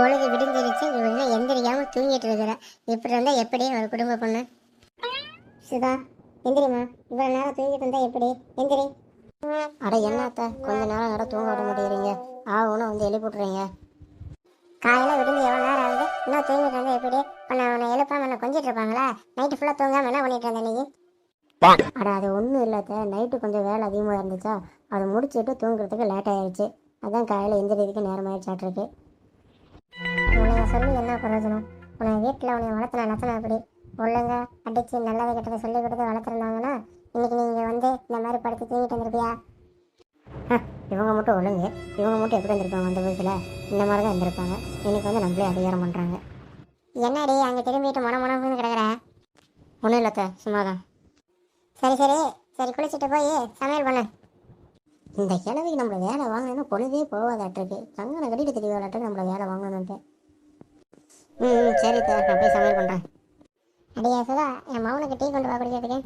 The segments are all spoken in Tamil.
பொழுது விடிஞ்சிருச்சு. இவங்க எந்திரிக்காம தூங்கிட்டு இருக்கிற. இப்படி இருந்தா எப்படி? ஒரு குடும்ப பொண்ணு. சுதா எந்திரிமா இவ்வளவு நேரம் தூங்கிட்டு இருந்தா எப்படி? எந்திரி. அட என்னத்த? கொஞ்ச நேரம் நேரம் தூங்க விட மாட்டேங்கிறீங்க. ஆகும்னு வந்து எழுப்பி விட்றீங்க விடுந்து எவ்வளோ நேரம் ஆகுது? இன்னும் தூங்கிட்டு இருந்தா எப்படி? இப்போ நான் உன்னை எழுப்பாம என்ன கொஞ்சிட்டு இருப்பாங்களா? நைட்டு ஃபுல்லாக தூங்காம என்ன பண்ணிட்டு இருந்த நீ? அட அது ஒன்றும் இல்லாத நைட்டு கொஞ்சம் வேலை அதிகமாக இருந்துச்சா? அதை முடிச்சுட்டு தூங்குறதுக்கு லேட் ஆயிடுச்சு அதான் காலையில் எந்திரிக்கிறதுக்கு நேரம் ஆயிடுச்சாட்டிருக்கு உன்னை சொல்லி என்ன பிரயோஜனம் உன்னை வீட்டில் உன்னை வளர்த்துன லட்சணம் அப்படி ஒழுங்கா அடித்து நல்லதை கெட்டதை சொல்லி கொடுத்து வளர்த்துருந்தாங்கன்னா இன்னைக்கு நீங்கள் வந்து இந்த மாதிரி படுத்து தூங்கிட்டு வந்திருப்பியா இவங்க மட்டும் ஒழுங்கு. இவங்க மட்டும் எப்படி இருந்திருப்பாங்க அந்த வயசில்? இந்த மாதிரி தான் இருந்திருப்பாங்க. இன்னைக்கு வந்து நம்மளே அதிகாரம் பண்ணுறாங்க என்னடி அங்கே திரும்பிட்டு மன மனம்னு கிடக்குற? ஒன்றும் இல்லத்த சும்மா தான் சரி சரி. சரி குளிச்சுட்டு போய் சமையல் பண்ணு. இந்த கிழவிக்கு நம்மளை வேலை வாங்கணும் பொழுதே போகாதாட்டிருக்கு. கங்கனை கட்டிட்டு தெரியவாளாட்டுக்கு நம்மள வேலை வாங்கணும்ட்டு. ம் ம், சரி சார் நான் போய் சமையல் பண்ணுறேன் அப்படியா சுதா என் மகனுக்கு டீ கொண்டு வா குடிக்கிறதுக்கு.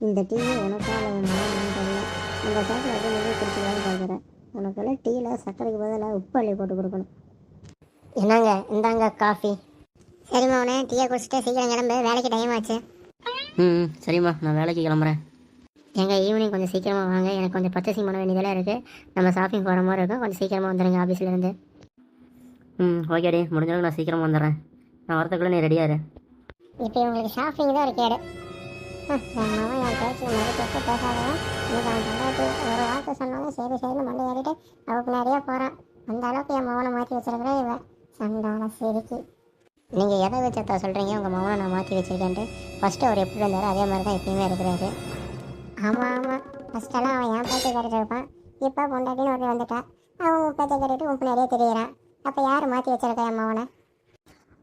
இந்த டீ உனக்காக இல்லை மகன் தெரியல. அந்த சாப்பில் அப்படியே நீங்க குடிச்சுக்கலாம்னு பார்க்குறேன் உனக்கெல்லாம் டீயில் சக்கரைக்கு பதிலாக உப்பு அள்ளி போட்டு கொடுக்கணும். என்னங்க இந்தாங்க காஃபி. சரி மகனே டீயை குடிச்சிட்டு சீக்கிரம் கிளம்பு. வேலைக்கு டைம் ஆச்சு. ம், சரிம்மா நான் வேலைக்கு கிளம்புறேன். எங்க ஈவினிங் கொஞ்சம் சீக்கிரமாக வாங்க. எனக்கு கொஞ்சம் பர்ச்சேசிங் பண்ண வேண்டியதெல்லாம் இருக்குது நம்ம ஷாப்பிங் போகிற மாதிரி இருக்கும். கொஞ்சம் சீக்கிரமாக வந்துடுங்க ஆஃபீஸ்லேருந்து ம் ஓகேடி முடிஞ்ச அளவுக்கு நான் சீக்கிரமாக வந்துடுறேன். நான் வரத்துக்குள்ளே நீ ரெடியாக இரு. இப்போ இவங்களுக்கு ஷாப்பிங் தான் ஒரு கேடு ஹம், என் மகன் என் பேச்சு மறு பேச பேசாதவன் இன்னைக்கு அவன் பொண்டாட்டி ஒரு வார்த்தை சொன்னாலும் சரி சரின்னு மண்டை ஏறிட்டு அவளுக்கு நிறைய போகிறான் அந்த அளவுக்கு என் மகனை மாற்றி வச்சிருக்கிறேன் இவன் சண்டான சிரிக்கி. நீங்கள் எதை வச்சதா சொல்கிறீங்க உங்கள் மகனை நான் மாற்றி வச்சிருக்கேன்ட்டு. ஃபஸ்ட்டு அவர் எப்படி இருந்தாரோ அதே மாதிரி தான் எப்பயுமே இருக்கிறாரு. ஆமாம் ஆமாம் ஃபஸ்ட்டெல்லாம் அவன் என் பேச்சை கேட்டுட்டு இருப்பான். இப்போ பொண்டாட்டின்னு ஒரு வந்துட்டா. அவன் உன் பேச்சை கேட்டுட்டு உனக்கு நிறைய தெரியுறான். அப்போ யார் மாற்றி வச்சிருக்கா என் மகனை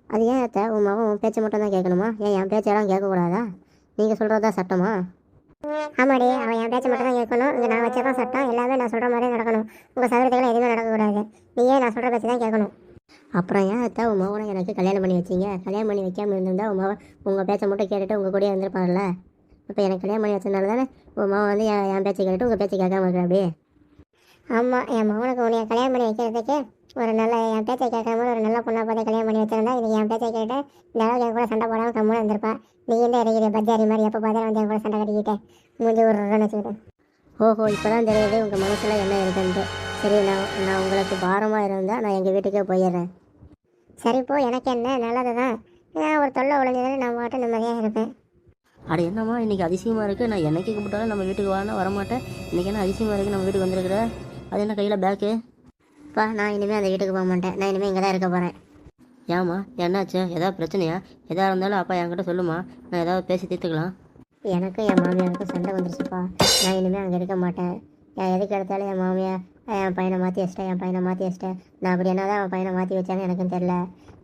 அது ஏன் அத்தை? உன் மகன் உன் பேச்சை மட்டும் தான் கேட்கணுமா? ஏன் என் பேச்செல்லாம் கேட்கக்கூடாதா? நீங்கள் சொல்கிறதா சட்டமா? ஆமாடி அவன் என் பேச்சை மட்டும் தான் கேட்கணும். இங்கே நான் வச்சதான் சட்டம். எல்லாமே நான் சொல்கிற மாதிரி நடக்கணும். உங்கள் சதுரத்துக்கு எதுவுமே நடக்கக்கூடாது. நீயே நான் சொல்கிற பேச்சு தான் கேட்கணும். அப்புறம் ஏன் அத்தை? உன் மகனை எனக்கு கல்யாணம் பண்ணி வச்சீங்க. கல்யாணம் பண்ணி வைக்காம இருந்திருந்தா உன் மகன் உங்கள் பேச்சை மட்டும் கேட்டுட்டு உங்கள் கூடயே இருந்திருப்பான்ல இப்போ எனக்கு கல்யாணம் பண்ணி வச்சதுனால தானே உன் மகன் வந்து என் என் பேச்சை கேட்டுட்டு உங்கள் பேச்சை கேட்காம இருக்கிற அப்படியே? ஆமாம் என் மகனுக்கு உன்னை கல்யாணம் பண்ணி வைக்கிறதுக்கு ஒரு நல்ல என் பேச்சை கேட்காம ஒரு நல்ல பொண்ணை பார்த்து கல்யாணம் பண்ணி வச்சிருந்தா இன்னைக்கு என் பேச்சை கேட்டு இந்த அளவுக்கு என் கூட சண்டை போடாமல் கம்முன்னு இருந்திருப்பா. நீ என்ன இறங்கிற பஜாரி மாதிரி எப்போ பார்த்தாலும் வந்து என் கூட சண்டை கட்டிக்கிட்டு மூஞ்சி ஒரு நினச்சிக்கிட்டு ஓஹோ இப்போ தான் தெரியுது உங்கள் மனசில் என்ன இருக்குன்ட்டு. சரி நான் நான் உங்களுக்கு பாரமாக இருந்தால் நான் எங்கள் வீட்டுக்கே போயிடுறேன். சரி போ. எனக்கு என்ன? நல்லது தான் நான் ஒரு தொல்லை உழைஞ்சதானே நான் மட்டும் நிம்மதியாக இருப்பேன். அட என்னம்மா இன்னைக்கு அதிசயமாக இருக்குது நான் என்னைக்கு கூப்பிட்டாலும் நம்ம வீட்டுக்கு வானா வரமாட்டேன். இன்றைக்கி என்ன அதிசயமாக இருக்குது நம்ம வீட்டுக்கு வந்திருக்கிற? அது என்ன கையில் பேக்கு அப்பா நான் இனிமேல் அந்த வீட்டுக்கு போக மாட்டேன். நான் இனிமேல் இங்கே தான் இருக்க போகிறேன் ஏம்மா என்னாச்சு? ஏதாவது பிரச்சனையா? எதாக இருந்தாலும் அப்பா என்கிட்ட சொல்லுமா. நான் ஏதாவது பேசி தீர்த்துக்கலாம். எனக்கும் என் மாமியாருக்கும் சண்டை வந்துருச்சுப்பா. நான் இனிமேல் அங்கே இருக்க மாட்டேன். நான் எதுக்கு எடுத்தாலும் என் மாமியார் என் பையனை மாற்றி வச்சிட்டேன் என் பையனை மாற்றி வச்சிட்டேன். நான் அப்படி என்ன தான் அவன் பையனை மாற்றி வச்சான்னு எனக்கும் தெரில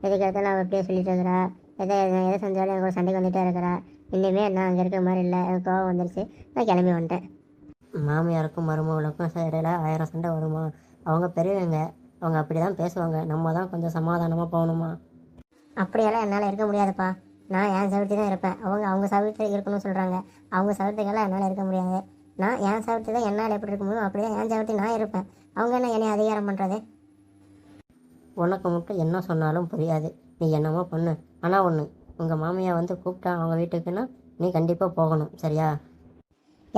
எதுக்கு எடுத்தாலும் அவள் அப்படியே சொல்லிட்டு இருக்கிறா. எதை எதை செஞ்சாலும் எனக்கு ஒரு சண்டைக்கு வந்துட்டே இருக்கிறா. இனிமேல் நான் அங்கே இருக்கிற மாதிரி இல்லை. கோவம் வந்துருச்சு. நான் கிளம்பி வந்துட்டேன். மாமியாருக்கும் மருமகளுக்கும் இடையில ஆயிரம் சண்டை வருமா? அவங்க பெரியவங்க அவங்க அப்படி தான் பேசுவாங்க. நம்ம தான் கொஞ்சம் சமாதானமாக போகணுமா? அப்படியெல்லாம் என்னால் இருக்க முடியாதுப்பா. நான் என் சவிர்த்தி தான் இருப்பேன். அவங்க அவங்க சவிர்த்தி இருக்கணும்னு சொல்கிறாங்க அவங்க சவிர்த்திக்கெல்லாம் என்னால் இருக்க முடியாது. நான் என் சவிர்த்தி தான் என்னால் எப்படி இருக்க முடியும் அப்படியே என் சவிர்த்தி நான் இருப்பேன். அவங்க என்ன என்னை அதிகாரம் பண்ணுறது உனக்கு மட்டும் என்ன சொன்னாலும் புரியாது. நீ என்னமோ பண்ணு. ஆனால் ஒன்று உங்கள் மாமியா வந்து கூப்பிட்டா அவங்க வீட்டுக்குன்னா நீ கண்டிப்பாக போகணும் சரியா?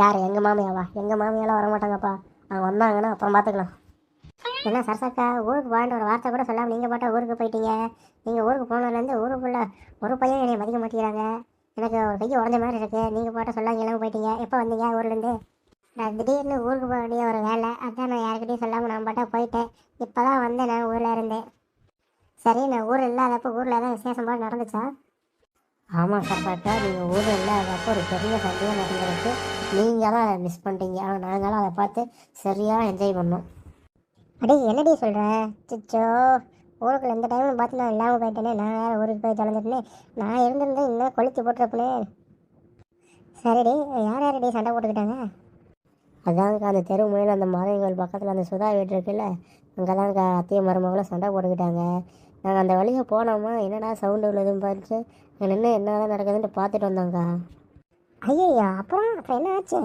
யார்? எங்கள் மாமியாவா? எங்கள் மாமியாலாம் வர மாட்டாங்கப்பா அவங்க வந்தாங்கன்னா அப்புறம் பார்த்துக்கலாம் என்ன சரசக்கா ஊருக்கு போகன்ற ஒரு வார்த்தை கூட சொல்லாமல் நீங்கள் பாட்டா ஊருக்கு போயிட்டீங்க. நீங்கள் ஊருக்கு போனதுலேருந்து ஊருக்குள்ளே ஒரு பையன் என்னை மதிக்க மாட்டேங்கிறாங்க. எனக்கு ஒரு கையை உடஞ்ச மாதிரி இருக்குது நீங்கள் பாட்ட சொல்லாம கிளம்ப போயிட்டீங்க. எப்போ வந்தீங்க ஊர்லேருந்து? நான் திடீர்னு ஊருக்கு போக வேண்டிய ஒரு வேலை. அதான் நான் யாருக்கிட்டையும் சொல்லாமல் நான் பாட்டா போயிட்டேன். இப்போ தான் வந்தேன் நான் ஊரில் இருந்தேன் சரி நான் ஊர் இல்லாதப்போ ஊரில் ஏதாவது விசேஷம் போல நடந்துச்சா? ஆமாம் சரசாக்கா நீங்கள் ஊரில் இல்லாதப்போ ஒரு பெரிய சண்டையாக நடந்திருக்கு. நீங்கள் தான் அதை மிஸ் பண்ணிட்டீங்க. ஆனால் நாங்களாம் அதை பார்த்து சரியாக என்ஜாய் பண்ணோம். அடி என்னடி சொல்கிற சிச்சோ ஊருக்குள்ள எந்த டைமும் பார்த்து நான் இல்லாமல் போயிட்டேனே. நான் வேறு ஊருக்கு போய் தொலைஞ்சிட்டேனே. நான் இருந்திருந்தேன் இன்னும் கொளுத்தி போட்டிருப்பனே. சரிடி யார் யாரடி சண்டை போட்டுக்கிட்டாங்க? அதாங்க அந்த தெரு முறையில் அந்த மாரியங்கள் பக்கத்தில் அந்த சுதா வீடு இருக்குல்ல அங்கே தாங்க அத்தையும் மருமகளும் சண்டை போட்டுக்கிட்டாங்க. நாங்கள் அந்த வழியாக போனோமா? என்னடா சவுண்டு உள்ளதுன்னு பார்த்து அங்கே நின்று என்னதான் நடக்குதுன்ட்டு பார்த்துட்டு வந்தோங்க ஐயோ அப்புறம் அப்புறம் என்ன ஆச்சு?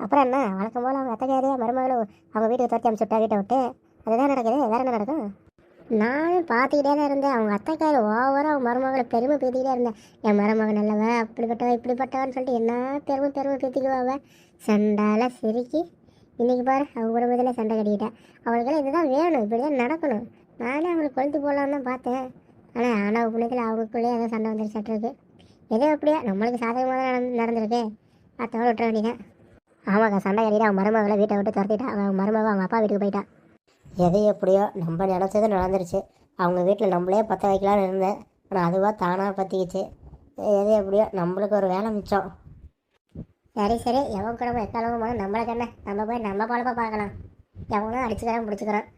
அப்புறம் என்ன? வழக்கம் போல் அவங்க அத்தைக்காரியா மருமகளும் அவங்க வீட்டுக்கு துரத்தி அனுப்பிச்சு விட்டா வீட்டை விட்டு. அதுதான் நடக்குது? வேற என்ன நடக்கும்? நானும் பார்த்துக்கிட்டே தான் இருந்தேன். அவங்க அத்தைக்கார ஓவராக அவங்க மருமகளை பெருமை பேத்திக்கிட்டே இருந்தேன். என் மருமகன் நல்லவ அப்படிப்பட்டவ இப்படிப்பட்டவன்னு சொல்லிட்டு என்ன பெருமை பெருமை பேத்திக்குவா சண்டால சிரிக்கி இன்றைக்கி பாரு அவங்க குடும்பத்தில் சண்டை கட்டிக்கிட்டேன். அவளுக்கெல்லாம் இதுதான் வேணும் இப்படி தான் நடக்கணும். நானே அவங்களை கொளுத்து போடலான்னு தான் பார்த்தேன். ஆனால் ஆனால் பிள்ளைகள் அவங்களுக்குள்ளேயே ஏதோ சண்டை வந்துருச்சாட்டிருக்கு எதோ அப்படியா? நம்மளுக்கு சாதகமாக தான் நடந்து நடந்திருக்கு. பார்த்தவளை விட்டுற வேண்டியதான் ஆமாக்கா சண்டை கட்டிட்டு அவன் மருமகளை வீட்டை விட்டு துரத்திட்டான் அவன் மருமக அவங்க அப்பா வீட்டுக்கு போயிட்டான் எது எப்படியோ நம்ம நினச்சது நடந்துருச்சு. அவங்க வீட்டில் நம்மளே பற்ற வைக்கலான்னு இருந்தேன். ஆனால் அதுவாக தானாக பற்றிக்கிச்சு எது எப்படியோ நம்மளுக்கு ஒரு வேலை மிச்சம். சரி சரி. எவன் கூட எக்காலமும் போது நம்மளுக்கு என்ன? நம்ம போய் நம்ம பழப்ப பார்க்கலாம். எவனும் அடிச்சுக்கிறான் பிடிச்சிக்கிறான்.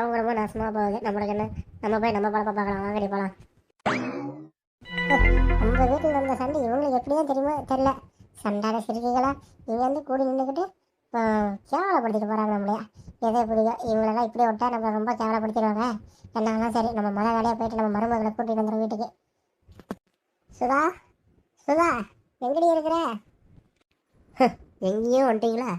அவங்க ரொம்ப நாசமாக போகுது. நம்மளுக்கு என்ன நம்ம போய் நம்ம பொழப்ப பார்க்கலாம். வாங்கடி போகலாம் நம்ம வீட்டில் வந்த சண்டை இவங்களுக்கு எப்படியும் தெரியுமோ? தெரில சண்டாத சிரிக்கைகளா இவங்க வந்து கூடி நின்றுக்கிட்டு கேவலப்படுத்திட்டு போகிறாங்க நம்மளையா. எதை பிடிக்கும் இவங்களெல்லாம் இப்படி விட்டா நம்ம ரொம்ப கேவலப்படுத்திடுவாங்க. என்னாலும் சரி நம்ம மழை வேலையாக போயிட்டு நம்ம மருமகளை கூட்டிகிட்டு வந்துடும் வீட்டுக்கு. சுதா சுதா எங்கடி இருக்கிற? எங்கேயும் வந்துட்டீங்களா?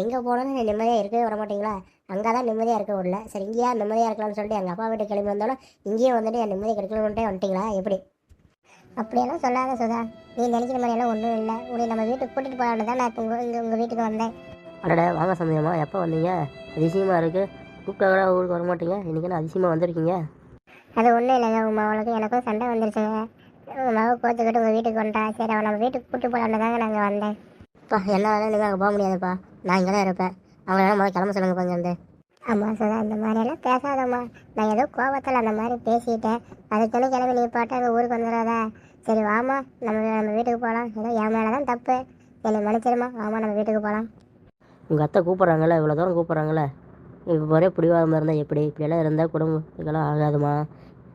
எங்கே போனாலும் நீ நிம்மதியாக இருக்கவே வர மாட்டீங்களா? அங்கே தான் நிம்மதியாக இருக்க விடல சரி இங்கேயா நிம்மதியாக இருக்கலாம்னு சொல்லிட்டு எங்கள் அப்பா வீட்டுக்கு கிளம்பி வந்தாலும் இங்கேயே வந்துட்டு என் நிம்மதி கிடைக்கணுன்ட்டே வந்துட்டீங்களா? எப்படி? அப்படியெல்லாம் சொல்லாத சுதா. நீ நினைக்கிற மாதிரியெல்லாம் ஒன்றும் இல்லை. உன்னை நம்ம வீட்டுக்கு கூட்டிகிட்டு போகலான்னு தான் நான் இப்போ உங்கள் இங்கே உங்கள் வீட்டுக்கு வந்தேன். அடடே வாங்க சந்தேகமா எப்போ வந்தீங்க? அதிசயமாக இருக்குது கூப்பிட்டா கூட ஊருக்கு வர மாட்டீங்க? இன்றைக்கி என்ன அதிசயமாக வந்திருக்கீங்க? அது ஒன்றும் இல்லைங்க உங்கள் மகளுக்கும் எனக்கும் சண்டை வந்துருச்சுங்க. உங்கள் மகள் கோத்துக்கிட்டு உங்கள் வீட்டுக்கு வந்துட்டா. சரி அவன் நம்ம வீட்டுக்கு கூட்டிட்டு போகலான்னு தாங்க நாங்கள் வந்தேன். அப்பா என்ன வேலையும் நீங்கள் அங்கே போக முடியாதுப்பா. நான் இங்கே தான் இருப்பேன். அவங்கள முதல்ல கிளம்ப சொல்லுங்க கொஞ்சம் வந்து. ஆமாம் சுதா இந்த மாதிரியெல்லாம் பேசாதம்மா. நான் ஏதோ கோபத்தில் அந்த மாதிரி பேசிட்டேன். அதுக்குன்னு கிளம்பி நீ பாட்டு அங்கே ஊருக்கு வந்துடாதா சரி வாமா நம்ம நம்ம வீட்டுக்கு போகலாம் ஏதோ என் மேலே தான் தப்பு. என்னை மன்னிச்சிருமா வாமா நம்ம வீட்டுக்கு போகலாம் உங்கள் அத்தை கூப்பிட்றாங்களே இவ்வளோ தூரம் கூப்பிட்றாங்களே இப்போ ஒரே பிடிவாதமாக இருந்தால் எப்படி? இப்படியெல்லாம் இருந்தால் குடும்பத்துக்கெல்லாம் ஆகாதுமா?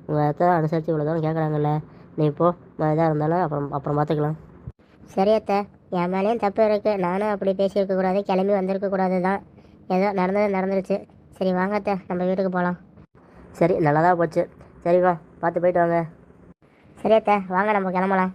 உங்கள் அத்தை அனுசரித்து இவ்வளோ தூரம் கேட்குறாங்கல்ல நீ இப்போ இதாக இருந்தாலும் அப்புறம் அப்புறம் பார்த்துக்கலாம் சரி அத்தை. என் மேலேயும் தப்பு இருக்குது நானும் அப்படி பேசியிருக்கக்கூடாது கிளம்பி வந்திருக்கக்கூடாது தான் ஏதோ நடந்தது நடந்துருச்சு. சரி வாங்கத்த நம்ம வீட்டுக்கு போகலாம் சரி நல்லதாக போச்சு. சரிம்மா பார்த்து போயிட்டு வாங்க. சரி அத்தை. வாங்க நம்ம கிளம்பலாம்.